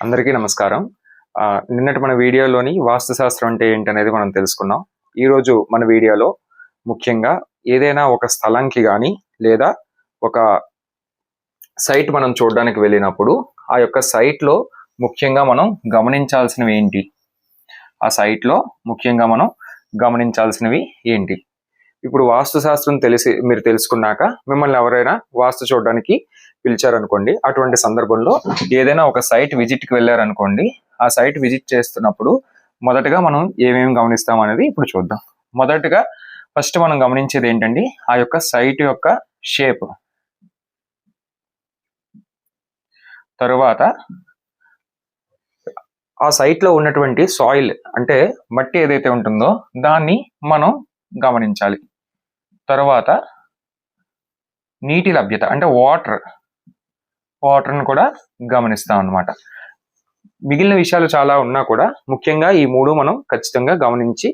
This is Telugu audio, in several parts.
అందరికీ నమస్కారం. నిన్నటి మన వీడియోలోని వాస్తుశాస్త్రం అంటే ఏంటి అనేది మనం తెలుసుకున్నాం. ఈరోజు మన వీడియోలో ముఖ్యంగా ఏదైనా ఒక స్థలంకి కానీ లేదా ఒక సైట్ మనం చూడడానికి వెళ్ళినప్పుడు ఆ యొక్క సైట్లో ముఖ్యంగా మనం గమనించాల్సినవి ఏంటి? ఆ సైట్లో ముఖ్యంగా మనం గమనించాల్సినవి ఏంటి? ఇప్పుడు వాస్తు శాస్త్రం తెలిసి మీరు తెలుసుకున్నాక మిమ్మల్ని ఎవరైనా వాస్తు చూడడానికి పిలిచారనుకోండి అటువంటి సందర్భంలో ఏదైనా ఒక సైట్ విజిట్కి వెళ్ళారనుకోండి ఆ సైట్ విజిట్ చేస్తున్నప్పుడు మొదటగా మనం ఏమేమి గమనిస్తాం అనేది ఇప్పుడు చూద్దాం. మొదటగా ఫస్ట్ మనం గమనించేది ఏంటండి ఆ యొక్క సైట్ యొక్క షేప్ తరువాత ఆ సైట్లో ఉన్నటువంటి సాయిల్ అంటే మట్టి ఏదైతే ఉంటుందో దాన్ని మనం గమనించాలి. తర్వాత నీటి లభ్యత అంటే వాటర్ వాటర్ని కూడా గమనిస్తాం అనమాట మిగిలిన విషయాలు చాలా ఉన్నా కూడా ముఖ్యంగా ఈ మూడు మనం ఖచ్చితంగా గమనించి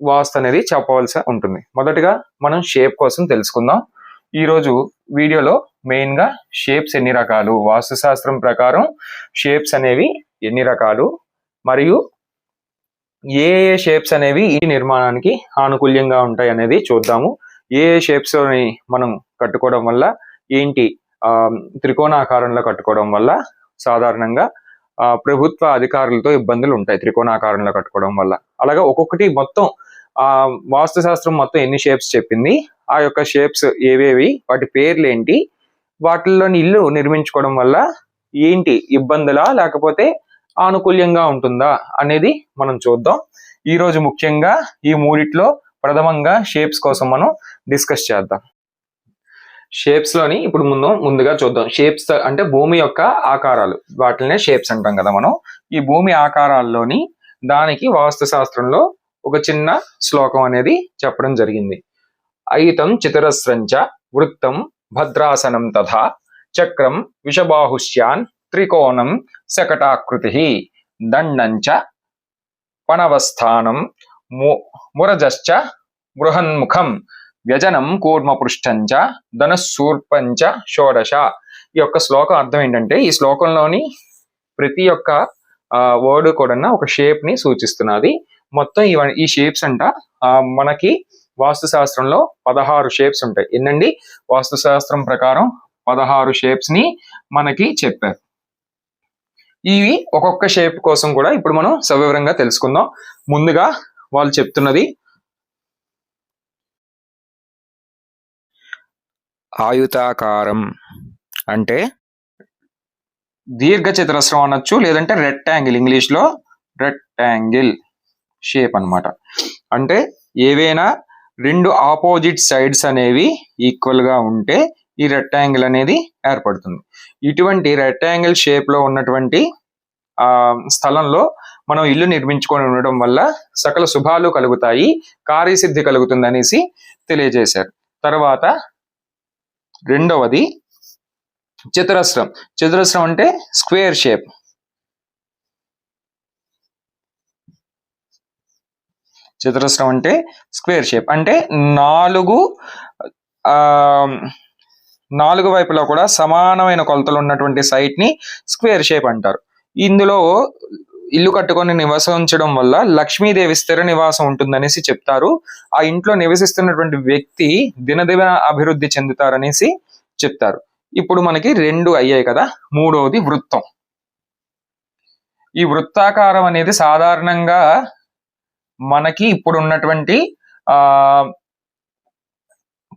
వాస్తు అనేది చెప్పవలసి ఉంటుంది. మొదటగా మనం షేప్ కోసం తెలుసుకుందాం. ఈరోజు వీడియోలో మెయిన్గా షేప్స్ ఎన్ని రకాలు వాస్తుశాస్త్రం ప్రకారం షేప్స్ అనేవి ఎన్ని రకాలు మరియు ఏ ఏ షేప్స్ అనేవి ఈ నిర్మాణానికి ఆనుకూల్యంగా ఉంటాయి అనేది చూద్దాము. ఏ ఏ షేప్స్ని మనం కట్టుకోవడం వల్ల ఏంటి త్రికోణాకారంలో కట్టుకోవడం వల్ల సాధారణంగా ఆ, ప్రభుత్వ అధికారులతో ఇబ్బందులు ఉంటాయి త్రికోణాకారంలో కట్టుకోవడం వల్ల. అలాగే ఒక్కొక్కటి మొత్తం ఆ వాస్తుశాస్త్రం మొత్తం ఎన్ని షేప్స్ చెప్పింది ఆ యొక్క షేప్స్ ఏవేవి వాటి పేర్లు ఏంటి వాటిల్లోని ఇల్లు నిర్మించుకోవడం వల్ల ఏంటి ఇబ్బందులా లేకపోతే ఆనుకూల్యంగా ఉంటుందా అనేది మనం చూద్దాం. ఈ రోజు ముఖ్యంగా ఈ మూడిట్లో ప్రథమంగా షేప్స్ కోసం మనం డిస్కస్ చేద్దాం. షేప్స్లోని ఇప్పుడు ముందు ముందుగా చూద్దాం. షేప్స్ అంటే భూమి యొక్క ఆకారాలు. వాటినే షేప్స్ అంటాం కదా మనం. ఈ భూమి ఆకారాల్లోని దానికి వాస్తు శాస్త్రంలో ఒక చిన్న శ్లోకం అనేది చెప్పడం జరిగింది. అయితం చితరస్రంచ వృత్తం భద్రాసనం తథా చక్రం విషబాహుష్యాన్ త్రికోణం శకటాకృతి దండంచ పణవస్థానం మురజశ్చ బృహన్ముఖం వ్యజనం కూర్మ పృష్ఠంచ ధనుస్సూర్పంచ షోడశ. ఈ యొక్క శ్లోకం అర్థం ఏంటంటే ఈ శ్లోకంలోని ప్రతి ఒక్క వర్డ్ కూడా ఒక షేప్ని సూచిస్తున్నది. మొత్తం ఇవ- ఈ షేప్స్ అంట ఆ, మనకి వాస్తు శాస్త్రంలో పదహారు షేప్స్ ఉంటాయి. ఏంటండి వాస్తు శాస్త్రం ప్రకారం పదహారు షేప్స్ని మనకి చెప్పారు. ఇవి ఒక్కొక్క షేప్ కోసం కూడా ఇప్పుడు మనం సవివరంగా తెలుసుకుందాం. ముందుగా వాళ్ళు చెప్తున్నది ఆయుతాకారం అంటే దీర్ఘ చతురస్రం అనొచ్చు లేదంటే రెక్టాంగిల్ ఇంగ్లీష్లో రెక్టాంగిల్ షేప్ అన్నమాట. అంటే ఏవైనా రెండు ఆపోజిట్ సైడ్స్ అనేవి ఈక్వల్గా ఉంటే ఈ రెక్టాంగిల్ అనేది ఏర్పడుతుంది. ఇటువంటి రెక్టాంగిల్ షేప్లో ఉన్నటువంటి ఆ స్థలంలో మనం ఇల్లు నిర్మించుకొని ఉండడం వల్ల సకల శుభాలు కలుగుతాయి కార్యసిద్ధి కలుగుతుంది అనేసి తెలియజేశారు. తర్వాత రెండవది చతురస్రం. చతురస్రం అంటే స్క్వేర్ షేప్. చతురస్రం అంటే స్క్వేర్ షేప్. అంటే నాలుగు ఆ నాలుగు వైపులా కూడా సమానమైన కొలతలు ఉన్నటువంటి సైట్ని స్క్వేర్ షేప్ అంటారు. ఇందులో ఇల్లు కట్టుకొని నివసించడం వల్ల లక్ష్మీదేవి స్థిర నివాసం ఉంటుందనేసి చెప్తారు. ఆ ఇంట్లో నివసిస్తున్నటువంటి వ్యక్తి దినదిన అభివృద్ధి చెందుతారనేసి చెప్తారు. ఇప్పుడు మనకి రెండు అయ్యాయి కదా మూడవది వృత్తం. ఈ వృత్తాకారం అనేది సాధారణంగా మనకి ఇప్పుడు ఉన్నటువంటి ఆ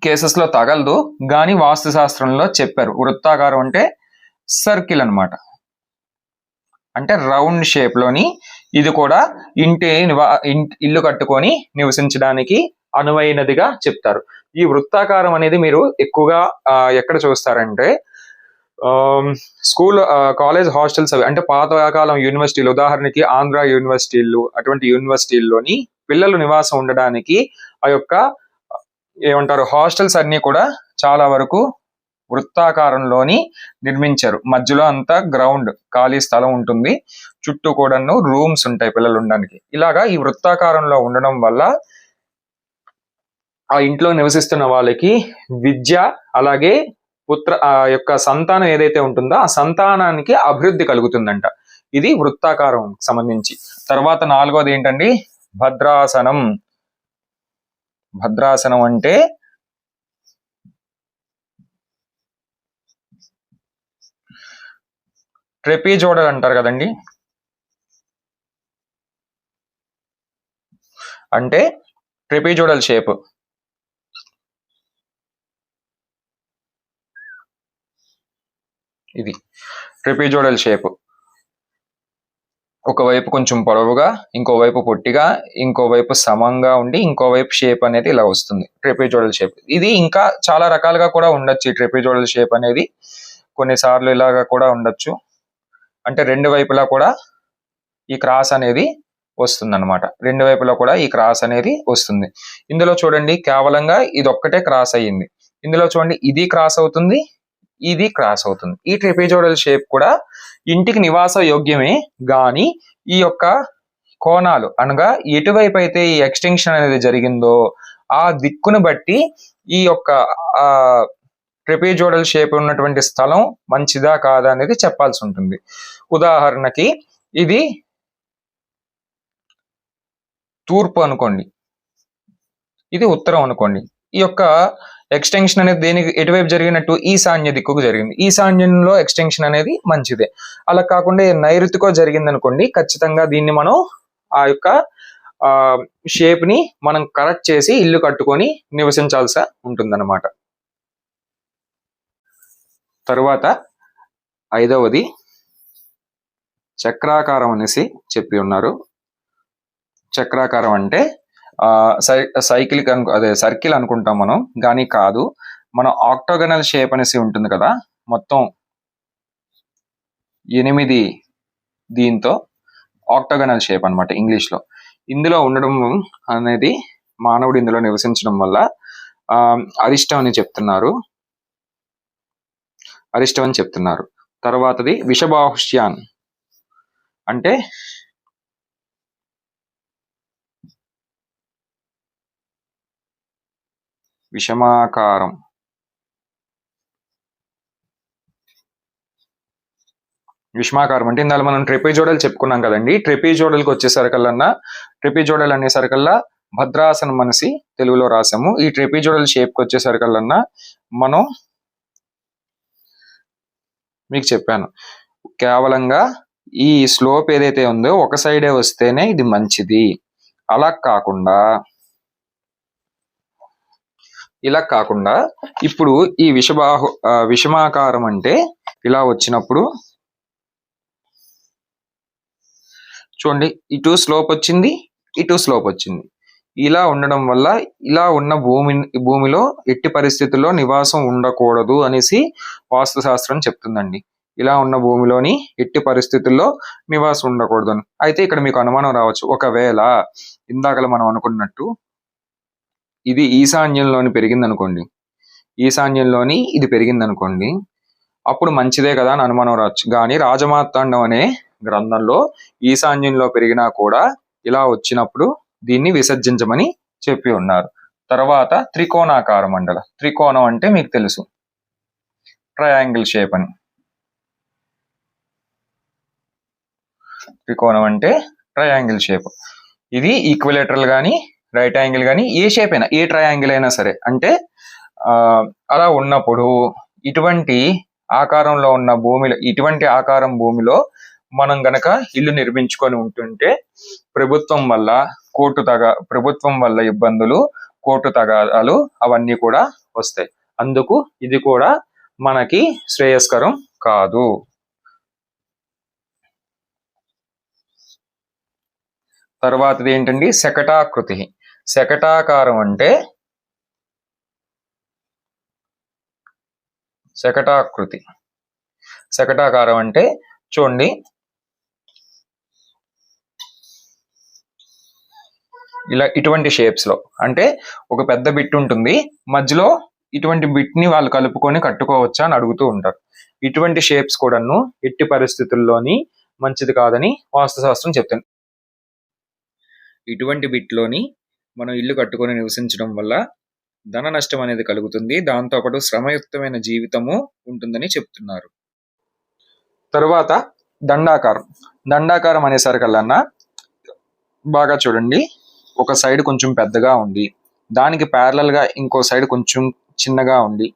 కేసెస్లో తగలదు కానీ వాస్తు శాస్త్రంలో చెప్పారు. వృత్తాకారం అంటే సర్కిల్ అన్నమాట. అంటే రౌండ్ షేప్లోని ఇది కూడా ఇంటి ఇల్లు కట్టుకొని నివసించడానికి అనువైనదిగా చెప్తారు. ఈ వృత్తాకారం అనేది మీరు ఎక్కువగా ఎక్కడ చూస్తారంటే స్కూల్ కాలేజ్ హాస్టల్స్ అవి అంటే పాతకాలం యూనివర్సిటీలు ఉదాహరణకి ఆంధ్ర యూనివర్సిటీలు అటువంటి యూనివర్సిటీల్లోని పిల్లలు నివాసం ఉండడానికి ఆ యొక్క ఏమంటారు హాస్టల్స్ అన్ని కూడా చాలా వరకు వృత్తాకారంలోని నిర్మించారు. మధ్యలో అంతా గ్రౌండ్ ఖాళీ స్థలం ఉంటుంది. చుట్టూ కూడాను రూమ్స్ ఉంటాయి పిల్లలు ఉండడానికి. ఇలాగా ఈ వృత్తాకారంలో ఉండడం వల్ల ఆ ఇంట్లో నివసిస్తున్న వాళ్ళకి విద్య అలాగే పుత్ర ఆ యొక్క సంతానం ఏదైతే ఉంటుందో ఆ సంతానానికి అభివృద్ధి కలుగుతుందంట. ఇది వృత్తాకారం సంబంధించి. తర్వాత నాలుగోది ఏంటండి? భద్రాసనం. భద్రాసనం అంటే ట్రెపీజోడల్ అంటారు కదండి. అంటే ట్రెపీజోడల్ షేప్. ఇది ట్రెపీజోడల్ షేప్. ఒకవైపు కొంచెం పొడవుగా ఇంకోవైపు పొట్టిగా ఇంకోవైపు సమంగా ఉండి ఇంకోవైపు షేప్ అనేది ఇలా వస్తుంది. Trapezoidal shape. ఇది ఇంకా చాలా రకాలుగా కూడా ఉండొచ్చు ఈ ట్రెపీజోడల్ షేప్ అనేది. కొన్నిసార్లు ఇలాగా కూడా ఉండొచ్చు. అంటే రెండు వైపులా కూడా ఈ క్రాస్ అనేది వస్తుంది అనమాట రెండు వైపులా కూడా ఈ క్రాస్ అనేది వస్తుంది. ఇందులో చూడండి కేవలంగా ఇది ఒక్కటే క్రాస్ అయ్యింది. ఇందులో చూడండి ఇది క్రాస్ అవుతుంది ఇది క్రాస్ అవుతుంది. ఈ ట్రిపిజోడల్ షేప్ కూడా ఇంటికి నివాస యోగ్యమే గాని ఈ యొక్క కోణాలు అనగా ఎటువైపు అయితే ఈ ఎక్స్టెన్షన్ అనేది జరిగిందో ఆ దిక్కును బట్టి ఈ యొక్క ఆ ట్రిపిజోడల్ షేప్ ఉన్నటువంటి స్థలం మంచిదా కాదా అనేది చెప్పాల్సి ఉంటుంది. ఉదాహరణకి ఇది తూర్పు అనుకోండి. ఇది ఉత్తరం అనుకోండి. ఈ యొక్క ఎక్స్టెన్షన్ అనేది దేనికి ఎటువైపు జరిగినట్టు ఈశాన్య దిక్కుకు జరిగింది. ఈశాన్యంలో ఎక్స్టెన్షన్ అనేది మంచిదే. అలా కాకుండా నైరుతికో జరిగింది అనుకోండి ఖచ్చితంగా దీన్ని మనం ఆ యొక్క షేప్ని మనం కరెక్ట్ చేసి ఇల్లు కట్టుకొని నివసించాల్సి ఉంటుందన్నమాట. తరువాత ఐదవది చక్రాకారం అనేసి చెప్పి ఉన్నారు. చక్రాకారం అంటే సై సైకిల్ అను అదే సర్కిల్ అనుకుంటాం మనం కానీ కాదు. మనం ఆక్టోగనల్ షేప్ అనేసి ఉంటుంది కదా మొత్తం ఎనిమిది దీంతో ఆక్టోగనల్ షేప్ అనమాట ఇంగ్లీష్లో. ఇందులో ఉండడం అనేది మానవుడు ఇందులో నివసించడం వల్ల అరిష్టం అని చెప్తున్నారు. అరిష్టం అని చెప్తున్నారు. తర్వాతది విషబాహుష్యాన్. అంటే విషమాకారం. విషమాకారం. అంటే ఇందాక మనం ట్రిపిజోడల్ చెప్పుకున్నాం కదండి. ట్రెపిజోడల్కి వచ్చేసరికల్లా అనే అనేసరికల్లా భద్రాసనం మనసి తెలుగులో రాసాము. ఈ ట్రెపిజోడల్ షేప్కి వచ్చేసరికల్లా మనం మీకు చెప్పాను. కేవలంగా ఈ స్లోప్ ఏదైతే ఉందో ఒక సైడే వస్తేనే ఇది మంచిది. అలా కాకుండా ఇలా కాకుండా ఇప్పుడు ఈ విషబాహు విషమాకారం అంటే ఇలా వచ్చినప్పుడు చూడండి ఇటు స్లోప్ వచ్చింది ఇటు స్లోప్ వచ్చింది. ఇలా ఉండడం వల్ల ఇలా ఉన్న భూమి భూమిలో ఎట్టి పరిస్థితుల్లో నివాసం ఉండకూడదు అనేసి వాస్తుశాస్త్రం చెప్తుందండి. ఇలా ఉన్న భూమిలోని ఎట్టి పరిస్థితుల్లో నివాసం ఉండకూడదు. అయితే ఇక్కడ మీకు అనుమానం రావచ్చు. ఒకవేళ ఇందాకలా మనం అనుకున్నట్టు ఇది ఈశాన్యంలోని పెరిగింది అనుకోండి ఈశాన్యంలోని ఇది పెరిగింది అనుకోండి అప్పుడు మంచిదే కదా అని అనుమానం రావచ్చు. కానీ రాజమార్తాండం అనే గ్రంథంలో ఈశాన్యంలో పెరిగినా కూడా ఇలా వచ్చినప్పుడు దీన్ని విసర్జించమని చెప్పి ఉన్నారు. తర్వాత త్రికోణాకార మండల. త్రికోణం అంటే మీకు తెలుసు. ట్రయాంగిల్ షేప్ అని. త్రికోణం అంటే ట్రయాంగిల్ షేప్ ఇది ఈక్విలేటరల్ కానీ రైట్ యాంగిల్ కానీ ఏ షేప్ అయినా ఏ ట్రయాంగిల్ అయినా సరే. అంటే అలా ఉన్నప్పుడు ఇటువంటి ఆకారంలో ఉన్న భూమిలో ఇటువంటి ఆకారం భూమిలో మనం గనక ఇల్లు నిర్మించుకొని ఉంటుంటే ప్రభుత్వం వల్ల కోర్టు తగ ప్రభుత్వం వల్ల ఇబ్బందులు కోర్టు తగాదాలు అవన్నీ కూడా వస్తాయి. అందుకు ఇది కూడా మనకి శ్రేయస్కరం కాదు. తర్వాతది ఏంటండి? శకటాకృతి. శకటాకారం అంటే శకటాకృతి. శకటాకారం అంటే చూడండి ఇలా ఇటువంటి షేప్స్లో. అంటే ఒక పెద్ద బిట్ ఉంటుంది. మధ్యలో ఇటువంటి బిట్ని వాళ్ళు కలుపుకొని కట్టుకోవచ్చా అని అడుగుతూ ఉంటారు. ఇటువంటి షేప్స్ కూడాను ఎట్టి పరిస్థితుల్లోని మంచిది కాదని వాస్తుశాస్త్రం చెప్తుంది. ఇటువంటి బిట్లోని మనం ఇల్లు కట్టుకొని నివసించడం వల్ల ధన నష్టం అనేది కలుగుతుంది. దాంతోపాటు శ్రమయుక్తమైన జీవితము ఉంటుందని చెప్తున్నారు. తరువాత దండాకారం. దండాకారం అనేసరికల్లన్నా బాగా చూడండి. ఒక సైడ్ కొంచెం పెద్దగా ఉంది దానికి ప్యారలల్గా గా ఇంకో సైడ్ కొంచెం చిన్నగా ఉంది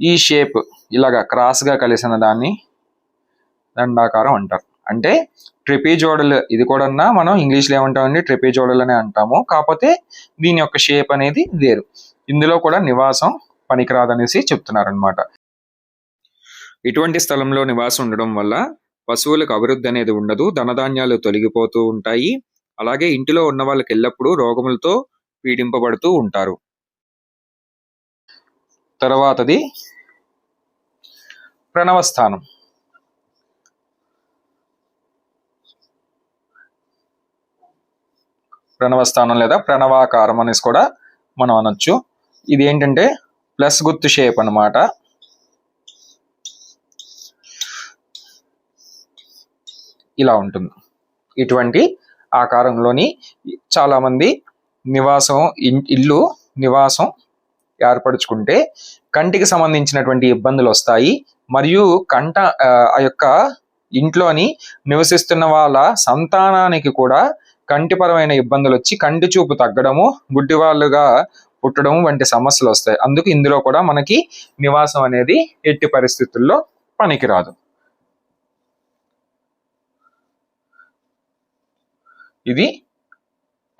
ఈ షేప్ ఇలాగా క్రాస్గా కలిసిన దాన్ని దండాకారం అంటారు. అంటే ట్రిపీజోడల్ ఇది కూడా మనం ఇంగ్లీష్లో ఏమంటామండి? ట్రిపీజోడల్ అనే అంటాము. కాకపోతే దీని యొక్క షేప్ అనేది వేరు. ఇందులో కూడా నివాసం పనికిరాదనేసి చెప్తున్నారనమాట ఇటువంటి స్థలంలో నివాసం ఉండడం వల్ల పశువులకు అభివృద్ధి అనేది ఉండదు. ధనధాన్యాలు తొలగిపోతూ ఉంటాయి. అలాగే ఇంటిలో ఉన్న వాళ్ళకి ఎల్లప్పుడూ రోగములతో పీడింపబడుతూ ఉంటారు. తర్వాతది ప్రణవస్థానం. ప్రణవస్థానం లేదా ప్రణవాకారం అనేసి కూడా మనం అనొచ్చు. ఇది ఏంటంటే ప్లస్ గుర్తు షేప్ అన్నమాట. ఇలా ఉంటుంది. ఇటువంటి ఆకారంలోని చాలామంది నివాసం ఇల్లు నివాసం ఏర్పరచుకుంటే కంటికి సంబంధించినటువంటి ఇబ్బందులు వస్తాయి. మరియు కంట ఆ యొక్క ఇంట్లోని నివసిస్తున్న వాళ్ళ సంతానానికి కూడా కంటిపరమైన ఇబ్బందులు వచ్చి కంటి చూపు తగ్గడము గుడ్డివాళ్ళుగా పుట్టడం వంటి సమస్యలు వస్తాయి. అందుకు ఇందులో కూడా మనకి నివాసం అనేది ఎట్టి పరిస్థితుల్లో పనికిరాదు. ఇది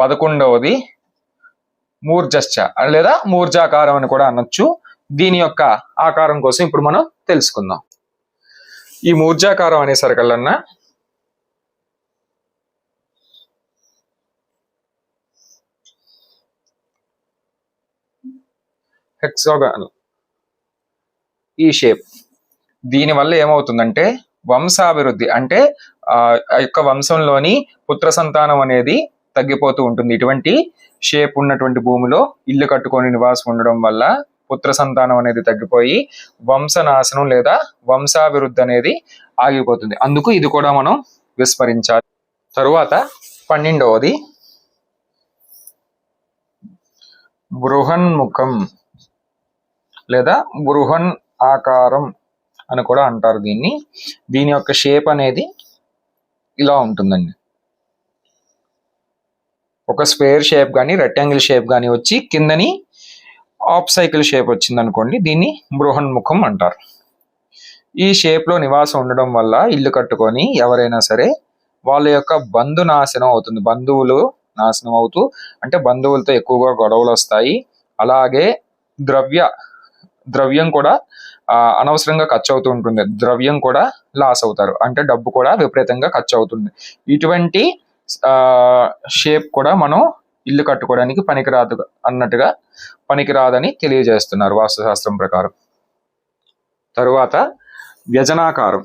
పదకొండవది మూర్జశ్చ లేదా మూర్జాకారం అని కూడా అనొచ్చు. దీని యొక్క ఆకారం కోసం ఇప్పుడు మనం తెలుసుకుందాం. ఈ మూర్జాకారం అనేసరికల్లా హెక్సాగాన్ ఈ షేప్. దీని వల్ల ఏమవుతుందంటే వంశాభివృద్ధి అంటే ఆ యొక్క వంశంలోని పుత్ర సంతానం అనేది తగ్గిపోతూ ఉంటుంది. ఇటువంటి షేప్ ఉన్నటువంటి భూమిలో ఇల్లు కట్టుకొని నివాసం ఉండడం వల్ల పుత్ర సంతానం అనేది తగ్గిపోయి వంశనాశనం లేదా వంశాభివృద్ధి అనేది ఆగిపోతుంది. అందుకు ఇది కూడా మనం విస్మరించాలి. తరువాత పన్నెండవది బృహన్ముఖం లేదా బృహన్ ఆకారం. అని కూడా అంటారు దీన్ని. దీని యొక్క షేప్ అనేది ఇలా ఉంటుందండి. ఒక స్క్వేర్ షేప్ కానీ రెక్టాంగిల్ షేప్ కానీ వచ్చి కిందని ఆఫ్ సైకిల్ షేప్ వచ్చింది అనుకోండి దీన్ని బృహన్ముఖం అంటారు. ఈ షేప్లో నివాసం ఉండడం వల్ల ఇల్లు కట్టుకొని ఎవరైనా సరే వాళ్ళ యొక్క బంధు నాశనం అవుతుంది. బంధువులు నాశనం అవుతూ అంటే బంధువులతో ఎక్కువగా గొడవలు వస్తాయి. అలాగే ద్రవ్య ద్రవ్యం కూడా అనవసరంగా ఖర్చు అవుతూ ఉంటుంది. ద్రవ్యం కూడా లాస్ అవుతారు. అంటే డబ్బు కూడా విపరీతంగా ఖర్చు అవుతుంది ఇటువంటి షేప్ కూడా మనం ఇల్లు కట్టుకోవడానికి పనికిరాదు అన్నట్టుగా పనికిరాదని తెలియజేస్తున్నారు వాస్తుశాస్త్రం ప్రకారం. తరువాత వ్యజనాకారం.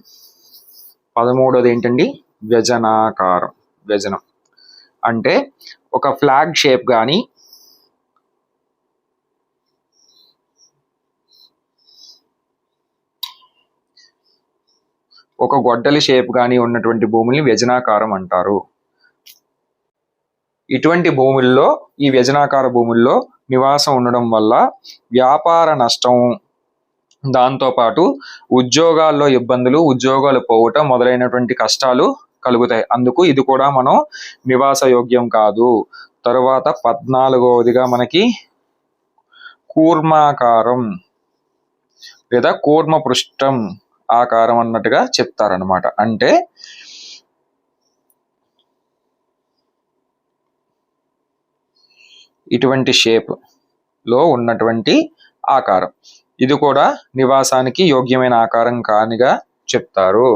పదమూడోది ఏంటండి? వ్యజనాకారం. వ్యజనం. అంటే ఒక ఫ్లాగ్ షేప్ కానీ ఒక గొడ్డలి షేప్ కానీ ఉన్నటువంటి భూముల్ని వ్యజనాకారం అంటారు. ఇటువంటి భూముల్లో ఈ వ్యజనాకార భూముల్లో నివాసం ఉండడం వల్ల వ్యాపార నష్టం దాంతోపాటు ఉద్యోగాల్లో ఇబ్బందులు ఉద్యోగాలు పోవటం మొదలైనటువంటి కష్టాలు కలుగుతాయి. అందుకు ఇది కూడా మనం నివాస యోగ్యం కాదు. తరువాత పద్నాలుగవదిగా మనకి కూర్మాకారం లేదా కూర్మ పృష్టం ఆకారం అన్నట్టుగా చెప్తారనమాట అంటే ఇటువంటి షేప్లో ఉన్నటువంటి ఆకారం. ఇది కూడా నివాసానికి యోగ్యమైన ఆకారం కానిగా చెప్తారు.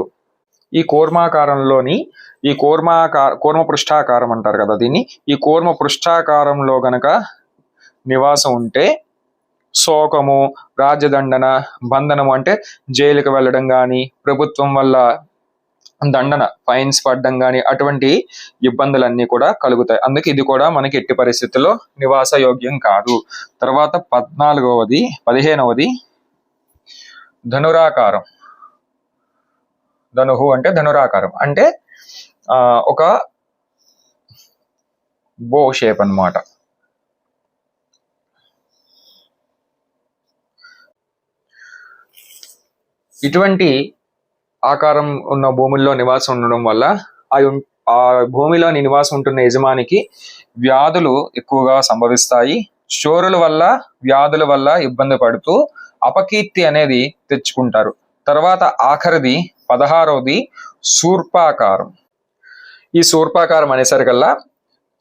ఈ కూర్మాకారంలోని ఈ కూర్మాకార కూర్మ పృష్ఠాకారం అంటారు కదా దీన్ని. ఈ కూర్మ పృష్ఠాకారంలో గనక నివాసం ఉంటే శోకము రాజ్యదండన బంధనము అంటే జైలుకు వెళ్ళడం కానీ ప్రభుత్వం వల్ల దండన ఫైన్స్ పడడం కానీ అటువంటి ఇబ్బందులన్నీ కూడా కలుగుతాయి. అందుకే ఇది కూడా మనకి ఎట్టి పరిస్థితుల్లో నివాస యోగ్యం కాదు. తర్వాత పద్నాలుగవది పదిహేనవది ధనురాకారం. ధనుహు అంటే ధనురాకారం. అంటే ఒక బో షేప్ అన్నమాట. ఇటువంటి ఆకారం ఉన్న భూముల్లో నివాసం ఉండడం వల్ల ఆ ఆ భూమిలోని నివాసం ఉంటున్న యజమానికి వ్యాధులు ఎక్కువగా సంభవిస్తాయి. చోరుల వల్ల వ్యాధుల వల్ల ఇబ్బంది పడుతూ అపకీర్తి అనేది తెచ్చుకుంటారు. తర్వాత ఆఖరిది పదహారవది శూర్పాకారం ఈ శూర్పాకారం అనేసరికల్లా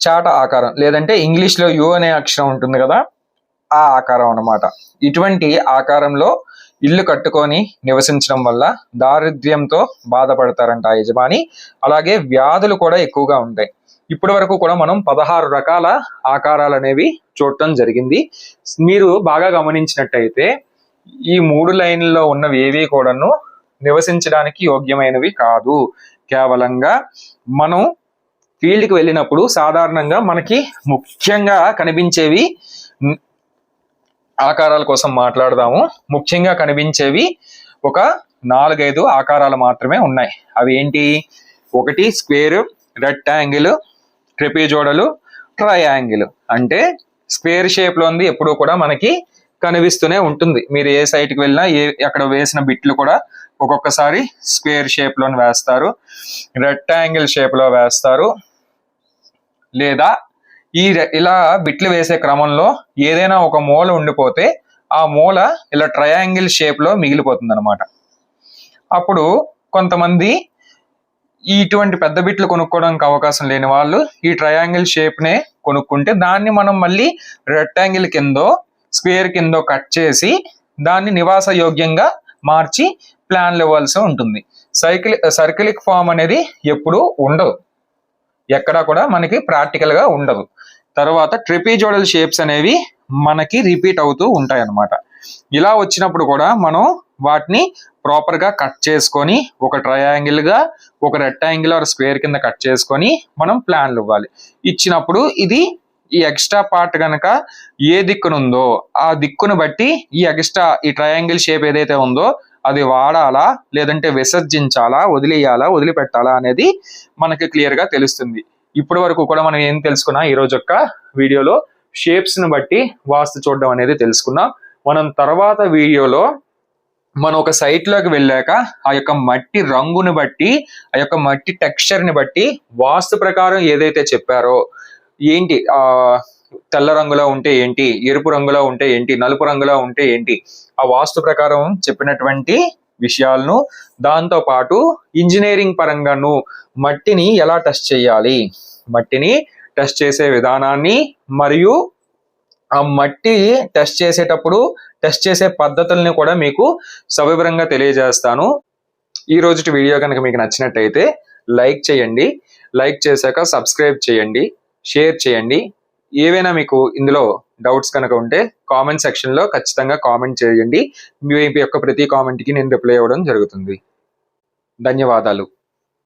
చాట ఆకారం లేదంటే ఇంగ్లీష్లో యు అనే అక్షరం ఉంటుంది కదా ఆ ఆకారం అన్నమాట. ఇటువంటి ఆకారంలో ఇల్లు కట్టుకొని నివసించడం వల్ల దారిద్ర్యంతో బాధపడతారంట ఆ యజమాని. అలాగే వ్యాధులు కూడా ఎక్కువగా ఉంటాయి. ఇప్పటి వరకు కూడా మనం పదహారు రకాల ఆకారాలు అనేవి చూడటం జరిగింది. మీరు బాగా గమనించినట్టయితే ఈ మూడు లైన్లలో ఉన్నవి ఏవి కూడాను నివసించడానికి యోగ్యమైనవి కాదు. కేవలంగా మనం ఫీల్డ్కి వెళ్ళినప్పుడు సాధారణంగా మనకి ముఖ్యంగా కనిపించేవి ఆకారాల కోసం మాట్లాడదాము. ముఖ్యంగా కనిపించేవి ఒక నాలుగైదు ఆకారాలు మాత్రమే ఉన్నాయి. అవి ఏంటి? ఒకటి స్క్వేర్ రెక్టాంగిల్ ట్రిపిజోడలు ట్రయాంగిల్. అంటే స్క్వేర్ షేప్ ఉంది ఎప్పుడూ కూడా మనకి కనిపిస్తూనే ఉంటుంది. మీరు ఏ సైట్కి వెళ్ళినా ఏ అక్కడ వేసిన బిట్లు కూడా ఒక్కొక్కసారి స్క్వేర్ షేప్ వేస్తారు. రెక్టాంగిల్ షేప్లో వేస్తారు. లేదా ఈ ఇలా బిట్లు వేసే క్రమంలో ఏదైనా ఒక మూల ఉండిపోతే ఆ మూల ఇలా ట్రయాంగిల్ షేప్లో మిగిలిపోతుంది అనమాట అప్పుడు కొంతమంది ఇటువంటి పెద్ద బిట్లు కొనుక్కోవడానికి అవకాశం లేని వాళ్ళు ఈ ట్రయాంగిల్ షేప్నే కొనుక్కుంటే దాన్ని మనం మళ్ళీ రెక్టాంగిల్ కిందో స్క్వేర్ కిందో కట్ చేసి దాన్ని నివాస యోగ్యంగా మార్చి ప్లాన్లు ఇవ్వాల్సి ఉంటుంది. సైకిల్ సర్కిలిక్ ఫామ్ అనేది ఎప్పుడూ ఉండదు. ఎక్కడా కూడా మనకి ప్రాక్టికల్గా ఉండదు. తర్వాత ట్రిపిజోడల్ షేప్స్ అనేవి మనకి రిపీట్ అవుతూ ఉంటాయి అన్నమాట ఇలా వచ్చినప్పుడు కూడా మనం వాటిని ప్రాపర్గా కట్ చేసుకొని ఒక ట్రయాంగిల్గా ఒక రెక్టాంగిల్ ఆర్ స్క్వేర్ కింద కట్ చేసుకొని మనం ప్లాన్లు ఇవ్వాలి. ఇచ్చినప్పుడు ఇది ఈ ఎక్స్ట్రా పార్ట్ కనుక ఏ దిక్కునుందో ఆ దిక్కును బట్టి ఈ ఎక్స్ట్రా ఈ ట్రయాంగిల్ షేప్ ఏదైతే ఉందో అది వాడాలా లేదంటే విసర్జించాలా వదిలేయాలా వదిలిపెట్టాలా అనేది మనకి క్లియర్గా తెలుస్తుంది. ఇప్పటి వరకు కూడా మనం ఏం తెలుసుకున్నా ఈ రోజు యొక్క వీడియోలో షేప్స్ని బట్టి వాస్తు చూడడం అనేది తెలుసుకున్నాం. మనం తర్వాత వీడియోలో మనం ఒక సైట్లోకి వెళ్ళాక ఆ యొక్క మట్టి రంగుని బట్టి ఆ యొక్క మట్టి టెక్స్చర్ని బట్టి వాస్తు ప్రకారం ఏదైతే చెప్పారో ఏంటి? ఆ తెల్ల రంగులో ఉంటే ఏంటి? ఎరుపు రంగులో ఉంటే ఏంటి? నలుపు రంగులో ఉంటే ఏంటి? ఆ వాస్తు ప్రకారం చెప్పినటువంటి విషయాలను దాంతో పాటు ఇంజనీరింగ్ పరంగాను మట్టిని ఎలా టెస్ట్ చేయాలి? మట్టిని టెస్ట్ చేసే విధానాన్ని మరియు ఆ మట్టి టెస్ట్ చేసేటప్పుడు టెస్ట్ చేసే పద్ధతుల్ని కూడా మీకు సవివరంగా తెలియజేస్తాను. ఈ రోజుటి వీడియో కనుక మీకు నచ్చినట్టయితే లైక్ చేయండి. లైక్ చేశాక సబ్స్క్రైబ్ చేయండి. షేర్ చేయండి. ఏవైనా మీకు ఇందులో డౌట్స్ కనుక ఉంటే కామెంట్ సెక్షన్లో ఖచ్చితంగా కామెంట్ చేయండి. మీ యొక్క ప్రతి కామెంట్కి నేను రిప్లై ఇవ్వడం జరుగుతుంది. ధన్యవాదాలు.